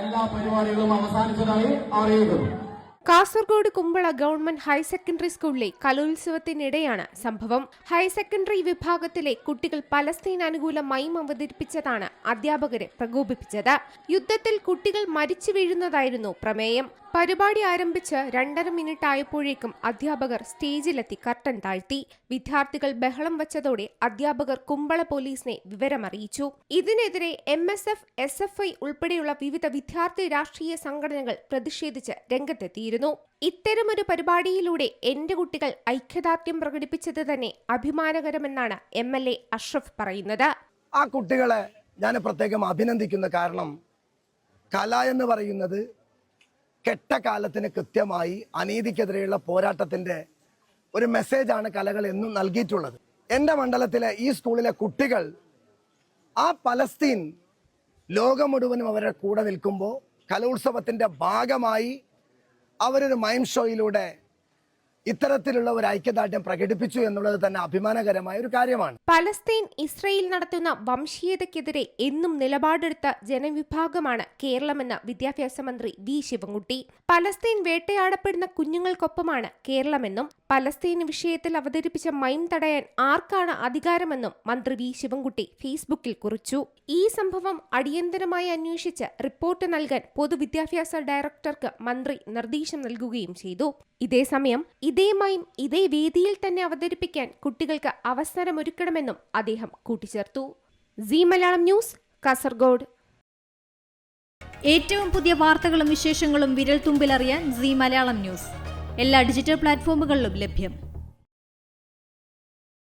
എല്ലാ പരിപാടികളും അവസാനിച്ചതായി Kasaragod Kumbla government higher secondary സ്കൂളിലെ കലോത്സവത്തിനിടെയാണ് സംഭവം. ഹയർ സെക്കൻഡറി വിഭാഗത്തിലെ കുട്ടികൾ പലസ്തീൻ അനുകൂല മൈം അവതരിപ്പിച്ചതാണ് അധ്യാപകരെ പ്രകോപിപ്പിച്ചത്. യുദ്ധത്തിൽ കുട്ടികൾ മരിച്ചു വീഴുന്നതായിരുന്നു പ്രമേയം. പരിപാടി ആരംഭിച്ച് രണ്ടര മിനിറ്റ് ആയപ്പോഴേക്കും അധ്യാപകർ സ്റ്റേജിലെത്തി കർട്ടൻ താഴ്ത്തി. വിദ്യാർത്ഥികൾ ബഹളം വച്ചതോടെ അധ്യാപകർ കുമ്പള പോലീസിനെ വിവരമറിയിച്ചു. ഇതിനെതിരെ M S F S F I ഉൾപ്പെടെയുള്ള വിവിധ വിദ്യാർത്ഥി രാഷ്ട്രീയ സംഘടനകൾ പ്രതിഷേധിച്ച് രംഗത്തെത്തിയിരുന്നു. ഇത്തരമൊരു പരിപാടിയിലൂടെ എന്റെ കുട്ടികൾ ഐക്യദാർഢ്യം പ്രകടിപ്പിച്ചത് തന്നെ അഭിമാനകരമെന്നാണ് എം എൽ എ അഷ്റഫ് പറയുന്നത്. ആ കുട്ടികളെ ഞാൻ പ്രത്യേകം അഭിനന്ദിക്കുന്ന കാരണം കല എന്ന് പറയുന്നത് കെട്ട കാലത്തിന് കൃത്യമായി അനീതിക്കെതിരെയുള്ള പോരാട്ടത്തിന്റെ ഒരു മെസ്സേജാണ് കലകൾ എന്നും നൽകിയിട്ടുള്ളത്. എന്റെ മണ്ഡലത്തിലെ ഈ സ്കൂളിലെ കുട്ടികൾ ആ പലസ്തീൻ ലോകം മുഴുവനും അവരുടെ കൂടെ നിൽക്കുമ്പോൾ കലോത്സവത്തിന്റെ ഭാഗമായി അവരൊരു മൈം ഷോയിലൂടെ ഇത്തരത്തിലുള്ള ഒരു ഐക്യദാർഢ്യം പ്രകടിപ്പിച്ചു എന്നുള്ളത് തന്നെ അഭിമാനകരമായ ഒരു കാര്യമാണ്. പലസ്തീൻ ഇസ്രയേൽ നടത്തുന്ന വംശീയതയ്ക്കെതിരെ എന്നും നിലപാടെടുത്ത ജനവിഭാഗമാണ് കേരളമെന്ന് വിദ്യാഭ്യാസ മന്ത്രി വി ശിവൻകുട്ടി. പലസ്തീൻ വേട്ടയാടപ്പെടുന്ന കുഞ്ഞുങ്ങൾക്കൊപ്പമാണ് കേരളമെന്നും പലസ്തീൻ വിഷയത്തിൽ അവതരിപ്പിച്ച മൈം തടയാൻ ആർക്കാണ് അധികാരമെന്നും മന്ത്രി വി ശിവൻകുട്ടി ഫേസ്ബുക്കിൽ കുറിച്ചു. ഈ സംഭവം അടിയന്തരമായി അന്വേഷിച്ച് റിപ്പോർട്ട് നൽകാൻ പൊതുവിദ്യാഭ്യാസ ഡയറക്ടർക്ക് മന്ത്രി നിർദ്ദേശം നൽകുകയും ചെയ്തു. ഇതേസമയം ഇതേ മൈം ഇതേ വേദിയിൽ തന്നെ അവതരിപ്പിക്കാൻ കുട്ടികൾക്ക് അവസരമൊരുക്കണമെന്നും അദ്ദേഹം കൂട്ടിച്ചേർത്തു. C Malayalam news Kasaragod. ഏറ്റവും പുതിയ വാർത്തകളും വിശേഷങ്ങളും വിരൽ തുമ്പിലറിയാൻ സി മലയാളം ന്യൂസ്. എല്ലാ ഡിജിറ്റൽ പ്ലാറ്റ്ഫോമുകളിലും ലഭ്യം.